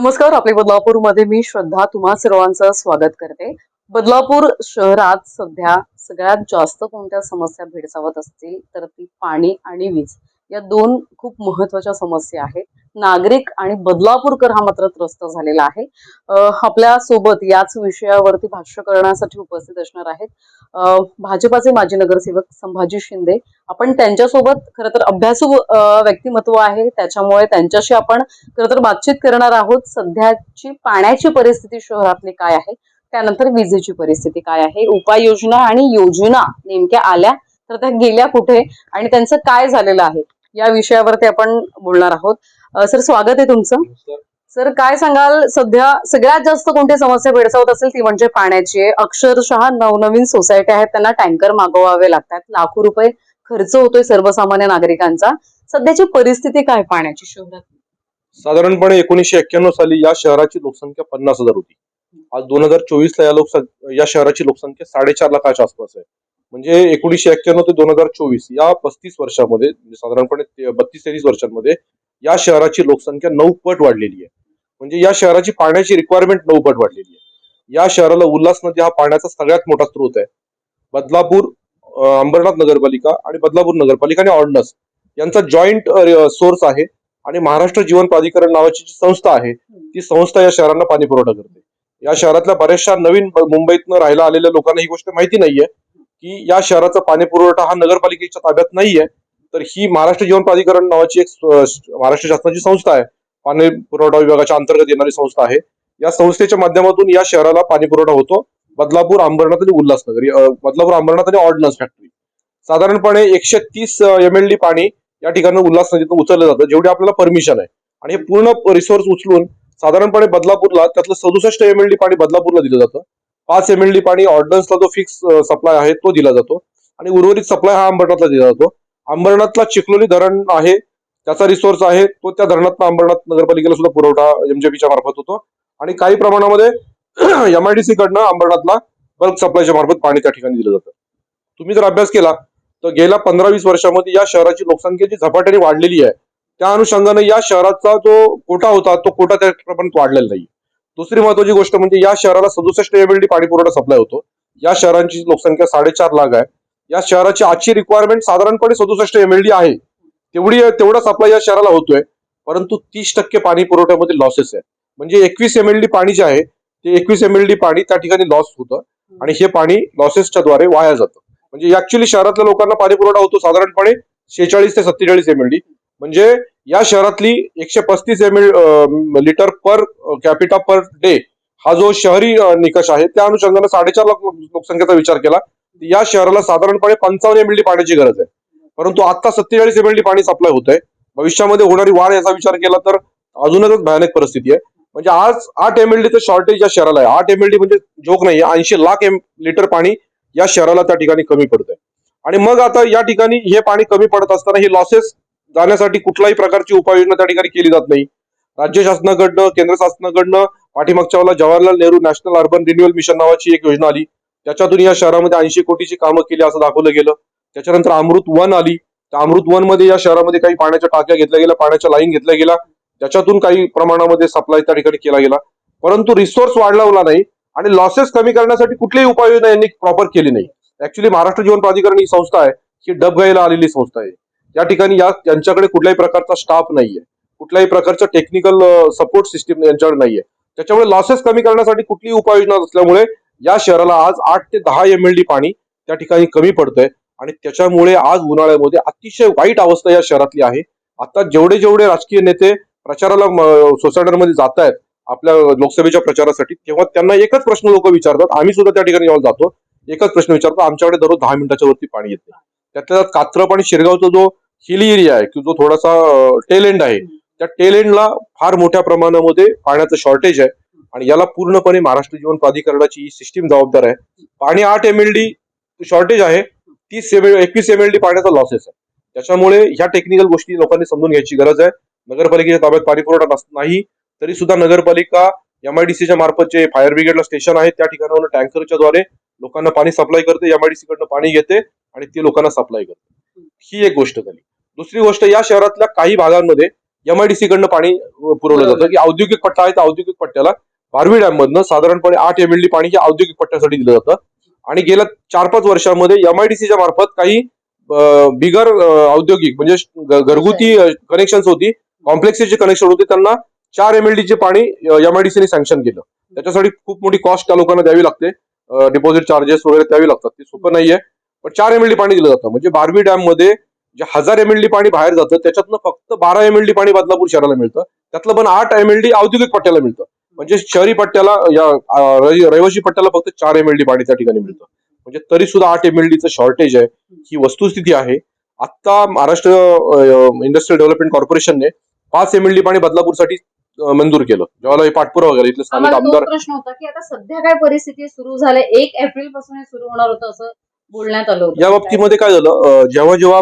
नमस्कार आपले बदलापूरमध्ये मी श्रद्धा तुम्हा सर्वांचं स्वागत करते. बदलापूर शहरात सध्या सगळ्यात जास्त कोणत्या समस्या भेडसावत असतील तर ती पाणी आणि वीज. या दोन खूप महत्त्वाच्या समस्या आहेत. नागरिक आणि बदलापूरकर हा मात्र त्रस्त झालेला आहे. आपल्यासोबत याच विषयावरती भाष्य करण्यासाठी उपस्थित असणार आहेत. भाजपाचे माजी नगरसेवक संभाजी शिंदे. आपण त्यांच्यासोबत खरं तर अभ्यासू व्यक्तिमत्व आहे. त्याच्यामुळे त्यांच्याशी आपण खरं तर बातचीत करणार आहोत. सध्याची पाण्याची परिस्थिती शहरातली काय आहे? त्यानंतर विजेची परिस्थिती काय आहे? उपाययोजना आणि योजना नेमक्या आल्या. तर त्या गेल्या कुठे? आणि त्यांचं काय झालेलं आहे? या विषयावरती आपण बोलणार आहोत. सर स्वागत आहे तुमचं. सर काय सांगाल? सध्या सगळ्यात जास्त कोणती समस्या भेडसावत असेल ती म्हणजे पाण्याची आहे. अक्षरशः नवनवीन सोसायटी आहेत त्यांना टँकर मागवावे लागतात. लाखो रुपये खर्च होतोय सर्वसामान्य नागरिकांचा. सध्याची परिस्थिती काय पाण्याची शहरात? साधारणपणे एकोणीसशे एक्क्याण्णव साली या शहराची लोकसंख्या पन्नास हजार होती. आज दोन हजार चोवीस ला या लोकसं या शहराची लोकसंख्या साडेचार लाखाच्या आसपास आहे. म्हणजे एकोणीसशे एक्क्याण्णव ते दोन हजार चोवीस या पस्तीस वर्षामध्ये म्हणजे साधारणपणे बत्तीस तेवीस वर्षांमध्ये या शहराची लोकसंख्या नऊ पट वाढलेली आहे. म्हणजे या शहराची पाण्याची रिक्वायरमेंट नऊ पट वाढलेली आहे. या शहराला उल्हास नदी हा पाण्याचा सगळ्यात मोठा स्रोत आहे. बदलापूर अंबरनाथ नगरपालिका आणि बदलापूर नगरपालिका आणि ऑर्डनस यांचा जॉईंट सोर्स आहे आणि महाराष्ट्र जीवन प्राधिकरण नावाची जी संस्था आहे ती संस्था या शहरांना पाणी पुरवठा करते. या शहरातल्या बऱ्याचशा नवीन मुंबईतनं राहायला आलेल्या लोकांना ही गोष्ट माहिती नाहीये. की या शहराचा पाणी पुरवठा हा नगरपालिकेच्या ताब्यात नाहीये तर ही महाराष्ट्र जीवन प्राधिकरण नावाची एक महाराष्ट्र शासनाची संस्था आहे. पाणी पुरवठा विभागाच्या अंतर्गत येणारी संस्था आहे. या संस्थेच्या माध्यमातून या शहराला पाणी पुरवठा होतो. बदलापूर अंबरनाथ आणि उल्हासनगर बदलापूर अंबरनाथ आणि ऑर्डनन्स फॅक्टरी. साधारणपणे एकशे तीस एम एल डी पाणी या ठिकाणी उल्हास नदीतून उचललं जातं जेवढी आपल्याला परमिशन आहे. आणि हे पूर्ण रिसोर्स उचलून साधारणपणे बदलापूरला त्यातलं सदुसष्ट एम एल डी पाणी बदलापूरला दिलं जातं. पाच एम एल डी पाणी ऑर्डन्सला जो फिक्स सप्लाय आहे तो दिला जातो. आणि उर्वरित सप्लाय हा अंबरनाथला दिला जातो. अंबरनाथला चिखलोली धरण आहे त्याचा रिसोर्स आहे तो त्या धरणातला अंबरनाथ नगरपालिकेला सुद्धा पुरवठा एमजेपीच्या मार्फत होतो. आणि काही प्रमाणामध्ये एमआयडीसी कडनं अंबरनाथला बल्क सप्लायच्या मार्फत पाणी त्या ठिकाणी दिलं जातं. तुम्ही जर अभ्यास केला तर गेल्या पंधरा वीस वर्षामध्ये या शहराची लोकसंख्या जी झपाट्याने वाढलेली आहे त्या अनुषंगाने या शहराचा जो कोटा होता तो कोटा त्या प्रमाणात वाढलेला नाही दुसरी महत्वाची गोष्ट म्हणजे या शहराला सदुसष्ट एमएलडी पाणी पुरवठा सप्लाय होतो. या शहरांची लोकसंख्या साडेचार लाख आहे. या शहराची आजची रिक्वायरमेंट साधारणपणे सदुसष्ट एमएलडी आहे. तेवढी तेवढा सप्लाय या शहराला होतोय. परंतु तीस टक्के पाणी पुरवठ्यामध्ये लॉसेस आहे. म्हणजे एकवीस एमएलडी पाणी जे आहे ते एकवीस एमएलडी पाणी त्या ठिकाणी लॉस होतं. आणि हे पाणी लॉसेसच्या द्वारे वाया जातं. म्हणजे ऍक्च्युली शहरातल्या लोकांना पाणी पुरवठा होतो साधारणपणे शेहेचाळीस ते सत्तेचाळीस एमएलडी म्हणजे या शहरातली एकशे पस्तीस M L litre per capita per day हा जो शहरी निकष आहे त्या अनुषंगाने साडेचार लाख लोकसंख्येचा विचार केला या शहराला साधारणपणे पंचावन्न एमएलडी पाण्याची गरज आहे. परंतु आता सत्तेचाळीस एमएलडी पाणी सप्लाय होत आहे भविष्यामध्ये होणारी वाढ याचा विचार केला तर अजूनच भयानक परिस्थिती आहे. म्हणजे आज आठ एमएलडीचं शॉर्टेज या शहराला आहे. आठ एमएलडी म्हणजे जोक नाही ऐंशी लाख एम लिटर पाणी या शहराला त्या ठिकाणी कमी पडतंय. आणि मग आता या ठिकाणी हे पाणी कमी पडत असताना हे लॉसेस जाण्यासाठी कुठल्याही प्रकारची उपाययोजना त्या ठिकाणी केली जात नाही. राज्य शासनाकडनं केंद्र शासनाकडनं पाठीमागच्या वेळेला Jawaharlal Nehru national urban renewal mission नावाची एक योजना आली. त्याच्यातून या शहरामध्ये ऐंशी कोटीची कामं केली असं दाखवलं गेलं. त्याच्यानंतर अमृत वन आली. त्या अमृत वनमध्ये या शहरामध्ये काही पाण्याच्या टाक्या घेतल्या गेल्या पाण्याच्या लाईन घेतल्या गेल्या. त्याच्यातून काही प्रमाणामध्ये सप्लाय त्या ठिकाणी केला गेला. परंतु रिसोर्स वाढला नाही आणि लॉसेस कमी करण्यासाठी कुठलीही उपाययोजना यांनी प्रॉपर केली नाही. ऍक्च्युली महाराष्ट्र जीवन प्राधिकरण ही संस्था आहे. ही डबगाईला आलेली संस्था आहे. या ठिकाणी या त्यांच्याकडे कुठल्याही प्रकारचा स्टाफ नाहीये. कुठल्याही प्रकारचं टेक्निकल सपोर्ट सिस्टीम यांच्याकडे नाहीये. त्याच्यामुळे लॉसेस कमी करण्यासाठी कुठलीही उपाययोजना नसल्यामुळे या शहराला आज आठ ते दहा एम एल डी पाणी त्या ठिकाणी कमी पडतंय. आणि त्याच्यामुळे आज उन्हाळ्यामध्ये अतिशय वाईट अवस्था या शहरातली आहे. आता जेवढे जेवढे राजकीय नेते प्रचाराला सोसायट्यांमध्ये जात आहेत आपल्या लोकसभेच्या प्रचारासाठी तेव्हा त्यांना एकच प्रश्न लोक विचारतात. आम्ही सुद्धा त्या ठिकाणी जाऊन जातो. एकच प्रश्न विचारतो. आमच्याकडे दररोज दहा मिनिटाच्या वरती पाणी येते त्यातल्या कात्रप आणि शिरगावचा जो हिली एरिया आहे की जो थोडासा टेल एंड आहे. त्या टेल एंडला फार मोठ्या प्रमाणामध्ये पाण्याचं शॉर्टेज आहे आणि याला पूर्णपणे महाराष्ट्र जीवन प्राधिकरणाची सिस्टीम जबाबदार आहे. पाणी आठ एम एल डी शॉर्टेज आहे तीस एम एकवीस एम एल डी पाण्याचा लॉसेस आहे. त्याच्यामुळे ह्या टेक्निकल गोष्टी लोकांनी समजून घ्यायची गरज आहे. नगरपालिकेच्या ताब्यात पाणी पुरवठा नाही तरी सुद्धा नगरपालिका एमआयडीसीच्या मार्फत जे फायर ब्रिगेडला स्टेशन आहे. त्या ठिकाणावर टँकरच्या द्वारे लोकांना पाणी सप्लाय करते एमआयडीसी कडनं पाणी घेते आणि ते लोकांना सप्लाय करते. ही एक गोष्ट झाली. दुसरी गोष्ट या शहरातल्या काही भागांमध्ये एमआयडीसी कडनं पाणी पुरवलं जातं. की औद्योगिक पट्टा आहे त्या औद्योगिक पट्ट्याला बारवी डॅम मधनं साधारणपणे आठ एमएलडी पाणी हे औद्योगिक पट्ट्यासाठी दिलं जातं. आणि गेल्या चार पाच वर्षांमध्ये एमआयडीसीच्या मार्फत काही बिगर औद्योगिक म्हणजे घरगुती कनेक्शन होती कॉम्प्लेक्सचे कनेक्शन होते त्यांना चार एमएलडी चे पाणी एमआयडीसीने सँक्शन केलं. त्याच्यासाठी खूप मोठी कॉस्ट त्या लोकांना द्यावी लागते. डिपॉझिट चार्जेस वगैरे द्यावी लागतात. ते सोपं नाहीये. पण चार एमएलडी पाणी दिलं जातं. म्हणजे बारवी डॅममध्ये जे हजार एमएलडी पाणी बाहेर जातं त्याच्यातनं फक्त बारा एमएलडी पाणी बदलापूर शहराला मिळतं. त्यातलं पण आठ एमएलडी औद्योगिक पट्ट्याला मिळतं. म्हणजे शहरी पट्ट्याला या रहिवासी पट्ट्याला फक्त चार एमएलडी पाणी त्या ठिकाणी मिळतं. म्हणजे तरी सुद्धा आठ एमएलडीचं शॉर्टेज आहे. ही वस्तुस्थिती आहे. आता महाराष्ट्र इंडस्ट्रियल डेव्हलपमेंट कॉर्पोरेशनने पाच एमएलडी पाणी बदलापूरसाठी मंजूर केलं. ज्यावेळेला हे पाठपुरावा वगैरे इथले स्थानिक आमदार प्रश्न होता की आता सध्या काय परिस्थिती सुरू झाले एक एप्रिलपासून सुरू होणार होतं असं बोलण्यात आलं होतं. या बाबतीमध्ये काय झालं? जेव्हा जेव्हा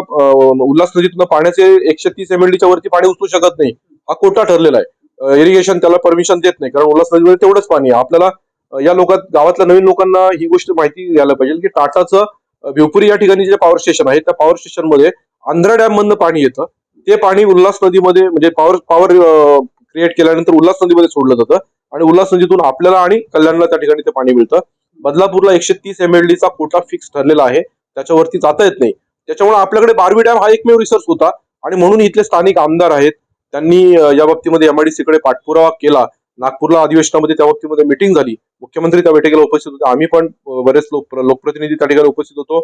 उल्हास नदीतून पाण्याचे एकशे तीस एमएलडीच्या वरती पाणी उचलू शकत नाही हा कोटा ठरलेला आहे. इरिगेशन त्याला परमिशन देत नाही कारण उल्हास नदीमध्ये तेवढंच पाणी आहे. आपल्याला या लोकात गावातल्या नवीन लोकांना ही गोष्ट माहिती द्यायला पाहिजे की टाटाचं भिवपुरी या ठिकाणी जे पॉवर स्टेशन आहे त्या पॉवर स्टेशनमध्ये आंध्रा डॅम मधनं पाणी येतं. ते पाणी उल्हास नदीमध्ये म्हणजे पॉवर पॉवर क्रिएट केल्यानंतर उल्हास नदीमध्ये सोडलं जातं. आणि उल्हास नदीतून आपल्याला आणि कल्याणला त्या ठिकाणी ते पाणी मिळतं. बदलापूरला एकशे तीस एम एल डीचा कोटा फिक्स ठरलेला आहे. त्याच्यावरती जाता येत नाही. त्याच्यामुळे आपल्याकडे बारवी डॅम हा एकमेव रिसोर्स होता. आणि म्हणून इथले स्थानिक आमदार आहेत. त्यांनी या बाबतीमध्ये एमआयडीसीकडे पाठपुरावा केला. नागपूरला अधिवेशनामध्ये त्या बाबतीमध्ये मिटिंग झाली. मुख्यमंत्री त्या बैठकीला उपस्थित होते. आम्ही पण बरेच लोक लोकप्रतिनिधी त्या ठिकाणी उपस्थित होतो.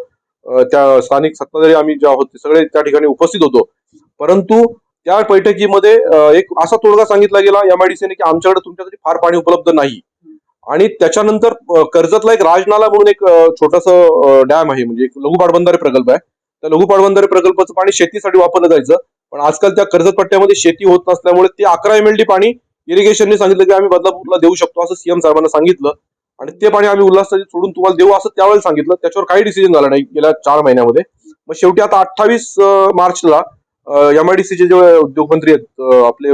त्या स्थानिक सत्ताधारी आम्ही ज्या होते सगळे त्या ठिकाणी उपस्थित होतो. परंतु त्या बैठकीमध्ये एक असा तोडगा सांगितला गेला एमआयडीसीने की आमच्याकडे तुमच्यासाठी फार पाणी उपलब्ध नाही. आणि त्याच्यानंतर कर्जतला एक राजनाला म्हणून एक छोटस डॅम आहे म्हणजे एक लघु पाटबंधारे प्रकल्प आहे. त्या लघु पाटबंधारे प्रकल्पाचं पाणी शेतीसाठी वापरलं जायचं. पण आजकाल त्या कर्जत पट्ट्यामध्ये शेती होत नसल्यामुळे ते अकरा एमएलडी पाणी इरिगेशनने सांगितलं की आम्ही बदलापूरला देऊ शकतो असं सीएम साहेबांना सांगितलं. आणि ते पाणी आम्ही उल्हास सोडून तुम्हाला देऊ असं त्यावेळेला सांगितलं. त्याच्यावर काही डिसिजन झालं नाही गेल्या चार महिन्यामध्ये. मग शेवटी आता अठ्ठावीस मार्चला एमआयडीसीचे जे उद्योगमंत्री आहेत आपले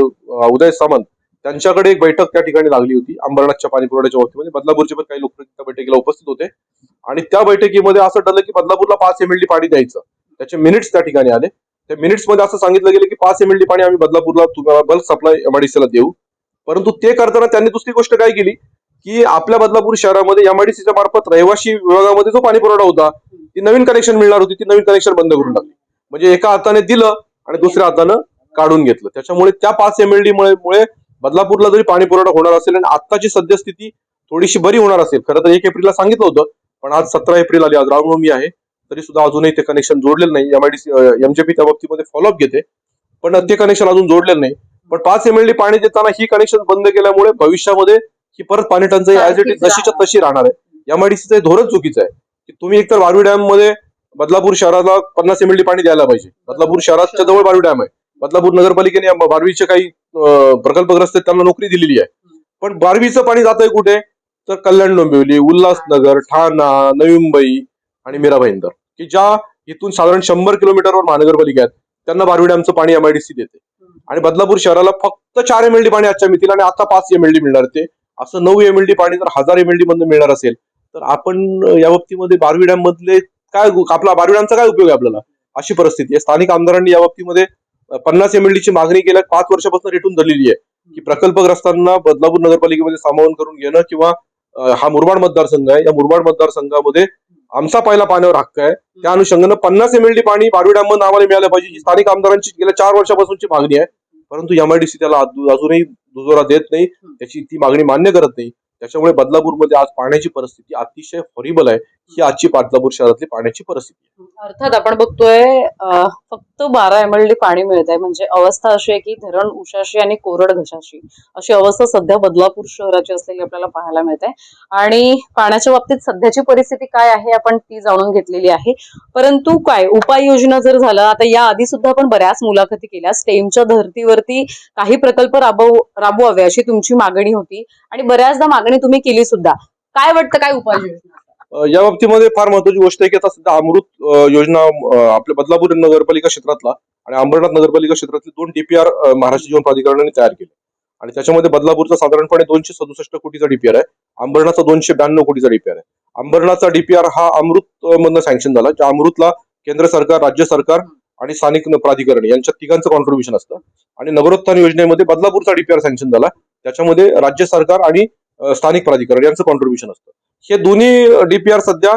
उदय सामंत त्यांच्याकडे एक बैठक त्या ठिकाणी लागली होती. अंबरनाथच्या पाणी पुरवठ्याच्या बाबतीमध्ये. बदलापूरचे पण काही लोक त्या बैठकीला उपस्थित होते. आणि त्या बैठकीमध्ये असं ठरलं की बदलापूरला पाच एमएलडी पाणी द्यायचं. त्याचे मिनिट्स त्या ठिकाणी आले. त्या मिनिट्समध्ये असं सांगितलं गेलं की पाच एमएलडी पाणी आम्ही बदलापूरला तुम्हाला बल्क सप्लाय एमआयडीसीला देऊ. परंतु ते करताना त्यांनी दुसरी गोष्ट काय केली? की आपल्या बदलापूर शहरामध्ये एमआयडीसीच्या मार्फत रहिवाशी विभागामध्ये जो पाणी पुरवठा होता ती नवीन कनेक्शन मिळणार होती. ती नवीन कनेक्शन बंद करून टाकली. म्हणजे एका हाताने दिलं आणि दुसऱ्या हातानं काढून घेतलं. त्याच्यामुळे त्या पाच एमएलडी मुळे मुळे बदलापूरला जरी पाणी पुरवठा होणार असेल आणि आत्ताची सद्यस्थिती थोडीशी बरी होणार असेल खरं तर एक एप्रिलला सांगितलं होतं पण आज सतरा एप्रिल आली आज रामनवमी आहे तरी सुद्धा अजूनही ते कनेक्शन जोडलेलं नाही. एमआयडीसी एमजेपी त्या बाबतीमध्ये फॉलोअप घेते पण ते कनेक्शन अजून जोडलेलं नाही. पण पाच एमएलडी पाणी देताना ही कनेक्शन बंद केल्यामुळे भविष्यामध्ये ही परत पाणी टंचाई ऍज इट इज जशीच्या राहणार. तशी राहणार आहे. एमआयडीसीचं धोरण चुकीचं आहे की तुम्ही एकतर बारवी डॅममध्ये बदलापूर शहराला पन्नास एमएलडी पाणी द्यायला पाहिजे. बदलापूर शहराच्या जवळ बारवी डॅम आहे. बदलापूर नगरपालिकेने बारवीचे काही प्रकल्पग्रस्त आहेत त्यांना नोकरी दिलेली आहे. पण बारवीचं पाणी जात आहे कुठे? तर कल्याण डोंबिवली उल्हासनगर ठाणा नवी मुंबई आणि मीरा भाईंदर की ज्या इथून साधारण शंभर किलोमीटरवर महानगरपालिका आहेत त्यांना बारवी डॅमचं पाणी एमआयडीसी देते. आणि बदलापूर शहराला फक्त चार एमएलडी पाणी आजच्या मिळतील आणि आता पाच एमएलडी मिळणार ते. असं नऊ एमएलडी पाणी जर हजार एमएलडी मधनं मिळणार असेल तर आपण या बाबतीमध्ये बारवी डॅम मधले काय आपला बारवी डॅमचा काय उपयोग आहे आपल्याला? अशी परिस्थिती आहे. स्थानिक आमदारांनी या बाबतीमध्ये पन्नास एमएलडीची मागणी गेल्या पाच वर्षापासून रेटून धरलेली आहे. की प्रकल्पग्रस्तांना बदलापूर नगरपालिकेमध्ये सामावून करून घेणं किंवा हा मुरबाड मतदारसंघ आहे. या मुरबाड मतदारसंघामध्ये आमचा पहिला पाण्यावर हक्क आहे. त्या अनुषंगानं पन्नास एमएलडी पाणी बारवी डॅम मधून आम्हाला मिळालं पाहिजे ही स्थानिक आमदारांची गेल्या चार वर्षापासूनची मागणी आहे. परंतु एमआयडीसी त्याला अजू- अजूनही दुजोरा देत नाही. त्याची ती मागणी मान्य करत नाही. त्याच्यामुळे बदलापूरमध्ये आज पाण्याची परिस्थिती अतिशय हॉरिबल आहे. ही आजची पाटलापूर शहरातली पाण्याची परिस्थिती अर्थात आपण बघतोय फक्त बारा एम एल पाणी मिळत आहे म्हणजे अवस्था अशी आहे की धरण उशाशी आणि कोरड घशाशी. अशी अवस्था सध्या बदलापूर शहराची असलेली आपल्याला पाहायला मिळते आणि पाण्याच्या बाबतीत सध्याची परिस्थिती काय आहे आपण ती जाणून घेतलेली आहे. परंतु काय उपाययोजना जर झालं आता या आधी सुद्धा आपण बऱ्याच मुलाखती केल्या. स्टेमच्या धर्तीवरती काही प्रकल्प राबव राबवावे अशी तुमची मागणी होती. आणि बऱ्याचदा मागणी तुम्ही केली सुद्धा. काय वाटतं काय उपाययोजना? या बाबतीमध्ये फार महत्वाची गोष्ट आहे की आता सध्या अमृत योजना आपल्या बदलापूर नगरपालिका क्षेत्रातला आणि अंबरनाथ नगरपालिका क्षेत्रातले दोन डीपीआर महाराष्ट्र जीवन प्राधिकरणाने तयार केले. आणि त्याच्यामध्ये बदलापूरचा साधारणपणे दोनशे सदुसष्ट कोटीचा डीपीआर आहे. अंबरनाथचा दोनशे ब्याण्णव कोटीचा डीपीआर आहे. अंबरनाथचा डीपीआर हा अमृत मधनं सँक्शन झाला ज्या अमृतला केंद्र सरकार राज्य सरकार आणि स्थानिक प्राधिकरण यांच्या तिघांचं कॉन्ट्रीब्युशन असतं. आणि नगरोत्थान योजनेमध्ये बदलापूरचा डीपीआर सँक्शन झाला. त्याच्यामध्ये राज्य सरकार आणि स्थानिक प्राधिकरण यांचं कॉन्ट्रीब्युशन असतं. हे दोन्ही डीपीआर सध्या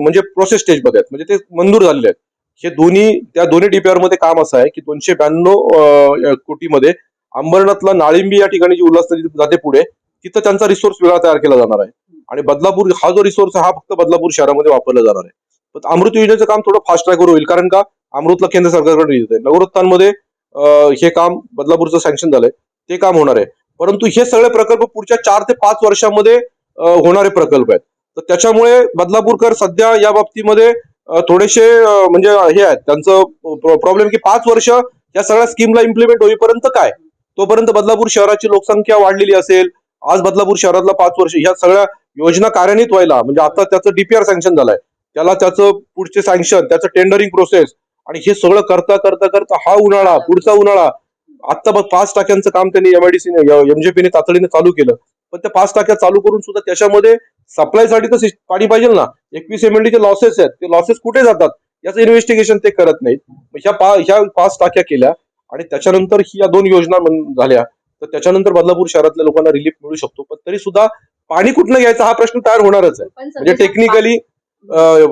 म्हणजे प्रोसेस स्टेजमध्ये आहेत. म्हणजे ते मंजूर झालेले आहेत. हे दोन्ही त्या दोन्ही डीपीआरमध्ये काम असं आहे की दोनशे ब्याण्णव कोटीमध्ये अंबरनाथला नाळिंबी या ठिकाणी जी उल्हास नदी जाते पुढे तिथं त्यांचा रिसोर्स वेगळा तयार केला जाणार आहे. आणि बदलापूर हा जो रिसोर्स आहे हा फक्त बदलापूर शहरामध्ये वापरला जाणार आहे. पण अमृत योजनेचं काम थोडं फास्ट ट्रॅकवर होईल कारण का अमृतला केंद्र सरकारकडे येत आहे. नगरोत्थानमध्ये हे काम बदलापूरचं सँक्शन झालंय. ते काम होणार आहे. परंतु हे सगळे प्रकल्प पुढच्या चार ते पाच वर्षामध्ये होणारे प्रकल्प आहेत. तर त्याच्यामुळे बदलापूरकर सध्या या बाबतीमध्ये थोडेसे म्हणजे हे आहेत. त्यांचं प्रॉब्लेम की पाच वर्ष या सगळ्या स्कीमला इम्प्लिमेंट होईपर्यंत काय? तोपर्यंत बदलापूर शहराची लोकसंख्या वाढलेली असेल. आज बदलापूर शहरातला पाच वर्ष ह्या सगळ्या योजना कार्यान्वित व्हायला म्हणजे आता त्याचं डीपीआर सँक्शन झालंय. त्याला त्याचं पुढचे सँक्शन त्याचं टेंडरिंग प्रोसेस आणि हे सगळं करता करता करता हा उन्हाळा पुढचा उन्हाळा. आता बघ पाच टाक्यांचं काम त्यांनी एमआयडीसीने एमजेपीने तातडीने चालू केलं. पण त्या पाच टाक्या चालू करून सुद्धा त्याच्यामध्ये सप्लायसाठी तर पाणी पाहिजे ना. एकवीस एमएलडीचे लॉसेस आहेत. ते लॉसेस कुठे जातात? याचं इन्व्हेस्टिगेशन ते करत नाहीत. ह्या पा ह्या पाच टाक्या केल्या आणि त्याच्यानंतर ही या दोन योजना झाल्या. तर त्याच्यानंतर बदलापूर शहरातल्या लोकांना रिलीफ मिळू शकतो. पण तरी सुद्धा पाणी कुठनं घ्यायचं हा प्रश्न तयार होणारच आहे. म्हणजे टेक्निकली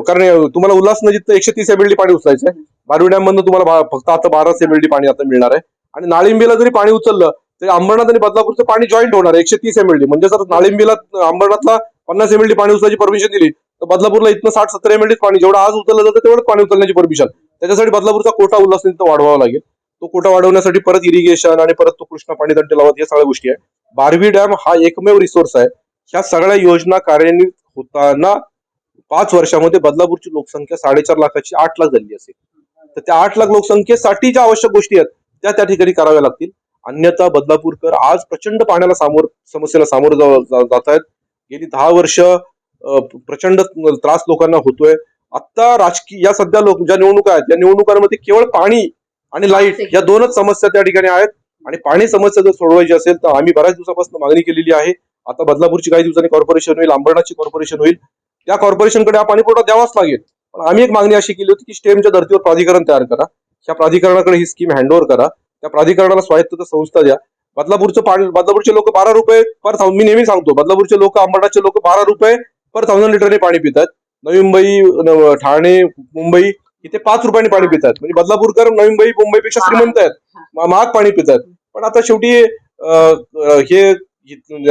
कारण तुम्हाला उल्हास नदीत एकशे तीस एमएलडी पाणी उचलायचं आहे बारवी डॅम मधनं तुम्हाला फक्त आता बाराच एमएलडी पाणी आता मिळणार आहे. आणि नाळिंबीला जरी पाणी उचललं तरी अंबरनाथ आणि बदलापूरचं पाणी जॉईंट होणार एकशे तीस एमएलडी म्हणजे जर नाळिंबीला अंबरनाथला पन्नास एमएलडी पाणी उचलायची परमिशन दिली तर बदलापूरला इथनं साठ सत्तर एमएलडी पाणी जेवढं आज उचललं जातं तेवढं पाणी उचलण्याची परमिशन त्याच्यासाठी बदलापूरचा कोटा उल्हास वाढवावा लागेल. तो कोटा वाढवण्यासाठी परत इरिगेशन आणि परत तो कृष्णा पाणी तंटे लावत या सगळ्या गोष्टी आहे बारवी डॅम हा एकमेव रिसोर्स आहे. ह्या सगळ्या योजना कार्यान्वित होताना पाच वर्षामध्ये बदलापूरची लोकसंख्या साडेचार लाखाची आठ लाख झाली असेल. तर त्या आठ लाख लोकसंख्येसाठी ज्या आवश्यक गोष्टी आहेत त्या त्या ठिकाणी कराव्या लागतील. अन्यथा बदलापूरकर आज प्रचंड पाण्याला सामोर समस्येला सामोरं जाव- जात आहेत. गेली दहा वर्ष प्रचंड त्रास लोकांना होतोय. आता राजकीय या सध्या लोक ज्या निवडणुका आहेत या निवडणुकांमध्ये केवळ पाणी आणि लाइट या दोनच समस्या त्या ठिकाणी आहेत. आणि पाणी समस्या जर सोडवायची असेल तर आम्ही बऱ्याच दिवसापासून मागणी केलेली आहे. आता बदलापूरची काही दिवसांनी कॉर्पोरेशन होईल अंबरनाथची कॉर्पोरेशन होईल. त्या कॉर्पोरेशनकडे हा पाणी पुरवठा द्यावाच लागेल. पण आम्ही एक मागणी अशी केली होती की स्टेमच्या धर्तीवर प्राधिकरण तयार करा. त्या प्राधिकरणाकडे ही स्कीम हँडओव्हर करा. त्या प्राधिकरणाला स्वायत्तता संस्था द्या. बदलापूरचं पाणी बदलापूरचे लोक बारा रुपये पर मी नेहमी सांगतो बदलापूरचे लोक अंबरनाथचे लोक बारा रुपये पर थाउजंड लिटरने पाणी पितात. नवी मुंबई ठाणे मुंबई इथे पाच रुपयाने पाणी पितात. म्हणजे बदलापूरकर नवी मुंबई मुंबईपेक्षा श्रीमंत आहेत. महाग पाणी पितात. पण आता शेवटी हे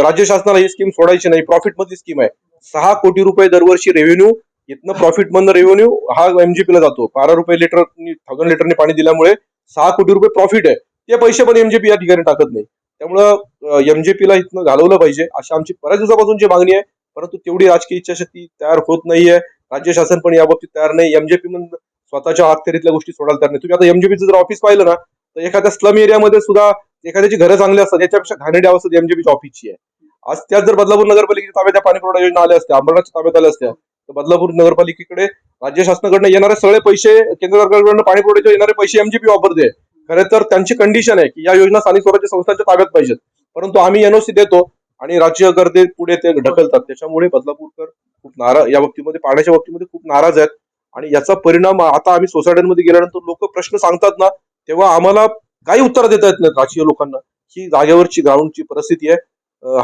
राज्य शासनाला ही स्कीम सोडायची नाही. प्रॉफिट मधली स्कीम आहे. सहा कोटी रुपये दरवर्षी रेव्हेन्यू इथनं प्रॉफिट मधनं रेव्हेन्यू हा MGP ला जातो. बारा रुपये लिटर थाउजंड लिटरने पाणी दिल्यामुळे सहा कोटी रुपये प्रॉफिट आहे. ते पैसे पण एमजेपी या ठिकाणी टाकत नाही. त्यामुळं एमजेपी ला इथनं घालवलं पाहिजे. अशी आमची बऱ्याच दिवसापासूनची मागणी आहे. परंतु तेवढी राजकीय इच्छाशक्ती तयार होत नाहीये. राज्य शासन पण याबाबतीत तयार नाही. एमजेपी मधून स्वतःच्या अखत्यारीतल्या गोष्टी सोडायला तयार नाही. तुम्ही आता एमजेपीचं जर ऑफिस पाहिलं ना तर एखाद्या स्लम एरियामध्ये सुद्धा एखाद्याची घरं चांगली असतात. याच्यापेक्षा घाणेडी अवस्था एमजेपीच्या ऑफिसची आहे. आज त्याच जर बदलापूर नगरपालिकेच्या ताब्यात त्या पाणी पुरवठा योजना आल्या असत्या अंबरनाथच्या ताब्यात आल्या असत्या तर बदलापूर नगरपालिकेकडे राज्य शासनाकडनं येणारे सगळे पैसे केंद्र सरकारकडनं पाणी पुरवठ्याचे येणारे पैसे एमजीपी वापरते. खरे तर त्यांची कंडिशन आहे की या योजना स्थानिक स्वराज्य संस्थांच्या ताब्यात पाहिजेत. परंतु आम्ही एनओसी देतो आणि राज्यकर्ते पुढे ते ढकलतात. त्याच्यामुळे बदलापूरकर खूप नाराज या बाबतीमध्ये पाण्याच्या बाबतीमध्ये खूप नाराज आहेत. आणि याचा परिणाम आता आम्ही सोसायट्यांमध्ये गेल्यानंतर लोक प्रश्न सांगतात ना तेव्हा आम्हाला काही उत्तर देता येत नाहीत राजकीय लोकांना. ही जागेवरची ग्राउंडची परिस्थिती आहे.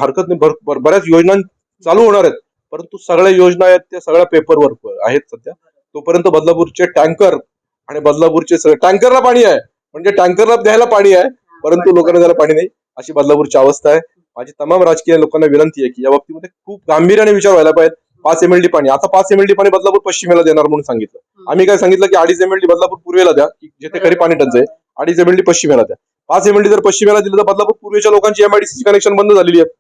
हरकत नाही बऱ्याच योजना चालू होणार आहेत. परंतु सगळ्या योजना आहेत त्या सगळ्या पेपरवर आहेत सध्या. तोपर्यंत बदलापूरचे टँकर आणि बदलापूरचे सगळे टँकरला पाणी आहे. म्हणजे टँकरला द्यायला पाणी आहे परंतु लोकांना द्यायला पाणी नाही. अशी बदलापूरची अवस्था आहे. माझी तमाम राजकीय लोकांना विनंती आहे की या बाबतीमध्ये खूप गांभीर्याने विचार व्हायला पाहिजे. पाच एमएलडी पाणी. आता पाच एमएलडी पाणी बदलापूर पश्चिमेला देणार म्हणून सांगितलं. आम्ही काय सांगितलं की अडीच एमएलडी बदलापूर पूर्वेला द्या की जिथे खरी पाणी टंचाई आहे. अडीच एमएलडी पश्चिमेला द्या. पाच एमएलडी जर पश्चिमेला दिलं तर बदलापूर पूर्वेच्या लोकांची एमआयडीसी कनेक्शन बंद झालेली आहेत.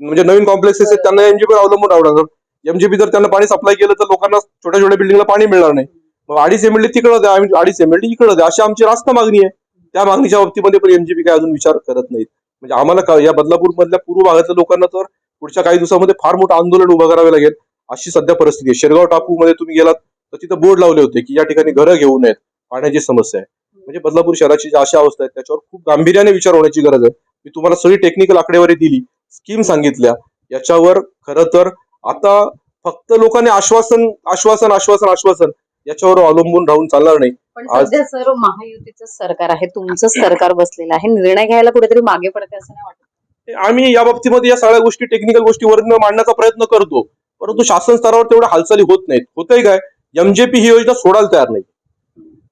म्हणजे नवीन कॉम्प्लेक्सेस आहेत त्यांना एमजीपी अवलंबून राहावं लागलं. एमजीपी जर त्यांना पाणी सप्लाय केलं तर लोकांना छोट्या छोट्या बिल्डिंगला पाणी मिळणार नाही. मग अडीच एमएलडी तिकडं द्या अडीच एमएलडी इकडं द्या. अशी आमची रास्त मागणी आहे. त्या मागणीच्या बाबतीमध्ये पण एमजीपी काय अजून विचार करत नाहीत. म्हणजे आम्हाला या बदलापूर मधल्या पूर्व भागातल्या लोकांना तर पुढच्या काही दिवसामध्ये फार मोठं आंदोलन उभं करावे लागेल. अशी सध्या परिस्थिती आहे. शेरगाव टापू मध्ये तुम्ही गेलात तर तिथं बोर्ड लावले होते की या ठिकाणी घरं घेऊ नयेत. पाण्याची समस्या आहे. म्हणजे बदलापूर शहराची जी अशी अवस्था आहे त्याच्यावर खूप गांभीर्याने विचार होण्याची गरज आहे. मी तुम्हाला सगळी टेक्निकल आकडेवारी दिली स्कीम सांगितल्या. याच्यावर खरं तर आता फक्त लोकांनी आश्वासन आश्वासन आश्वासन आश्वासन याच्यावर अवलंबून राहून चालणार नाही. पण आज- सध्या सर महायुतीचं सरकार आहे तुमचं सरकार बसलेलं आहे. निर्णय घ्यायला कुठेतरी मागे पडते असं नाही वाटत. आम्ही या बाबतीमध्ये या सगळ्या गोष्टी टेक्निकल गोष्टीवर मांडण्याचा प्रयत्न करतो. परंतु शासन स्तरावर तेवढ्या हालचाली होत नाहीत. होतंय काय? एमजेपी ही योजना सोडायला तयार नाही.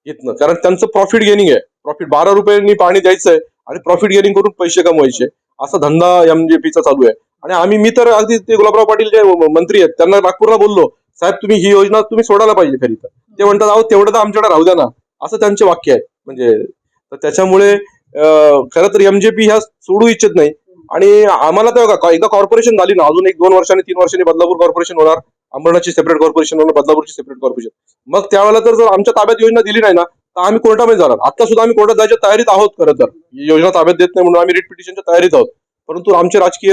इथनं. कारण त्यांचं प्रॉफिट गेनिंग आहे. प्रॉफिट बारा रुपयांनी पाणी द्यायचं आहे आणि प्रॉफिट गेनिंग करून पैसे कमवायचे. असा धंदा एमजेपीचा चालू आहे. आणि आम्ही मी तर अगदी ते गुलाबराव पाटील जे मंत्री आहेत त्यांना नागपूरला बोललो साहेब तुम्ही ही योजना तुम्ही सोडायला पाहिजे खरी तर. ते म्हणतात अहो तेवढं तर आमच्याकडे राहू द्या ना. असं त्यांचे वाक्य आहे. म्हणजे तर त्याच्यामुळे खरं तर एमजेपी ह्या सोडू इच्छित नाही. आणि आम्हाला तर एकदा कॉर्पोरेशन झाली ना अजून एक दोन वर्षांनी तीन वर्षांनी बदलापूर कॉर्पोरेशन होणार. अंबरनाथची सेपरेट कॉर्पोरेशन होणार बदलापूरची सेपरेट कॉर्पोरेशन मग त्यावेळेला तर जर आमच्या ताब्यात योजना दिली नाही ना तर आम्ही कोर्टामध्ये जाणार. आता सुद्धा आम्ही कोर्टात जायच्या तयारीत आहोत खरं तर. योजना ताब्यात देत नाही म्हणून आम्ही रिट पिटिशनच्या तयारीत आहोत. परंतु आमचे राजकीय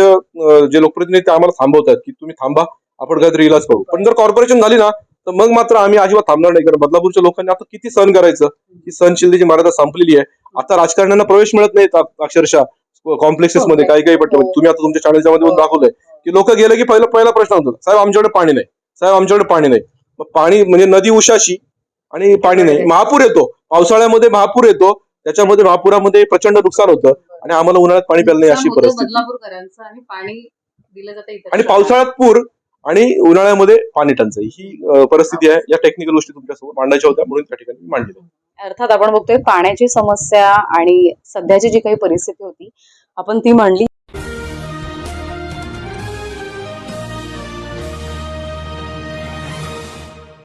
जे लोकप्रतिनिधी ते आम्हाला थांबवतात की तुम्ही थांबा आपण काहीतरी इलाज करू. पण जर कॉर्पोरेशन झाली ना तर मग मात्र आम्ही अजिबात थांबणार नाही. कारण बदलापूरच्या लोकांनी आता किती सहन करायचं? ही सहनशीलतेची मर्यादा संपलेली आहे. आता राजकारण्यांना प्रवेश मिळत नाही अक्षरशः. कॉम्प्लेक्सेस मध्ये काही काही पट्टे तुम्ही आता तुमच्या चॅनलच्या मध्ये दाखवलंय की लोक गेले की पहिला पहिला प्रश्न होतो. साहेब आमच्याकडे पाणी नाही. साहेब आमच्याकडे पाणी नाही. मग पाणी म्हणजे नदी उशाशी आणि पाणी नाही. महापूर येतो. पावसाळ्यामध्ये महापूर येतो. त्याच्यामध्ये महापुरामध्ये प्रचंड नुकसान होतं आणि आम्हाला उन्हाळ्यात पाणी प्यायला नाही अशी परिस्थिती. आणि पावसाळ्यात पूर आणि उन्हाळ्यामध्ये पाणी टंचाई. ही परिस्थिती आहे. या टेक्निकल गोष्टी तुमच्यासमोर मांडायच्या होत्या. म्हणून त्या ठिकाणी मांडली अर्थात आपण बघतोय पाण्याची समस्या आणि सध्याची जी काही परिस्थिती होती आपण ती मांडली.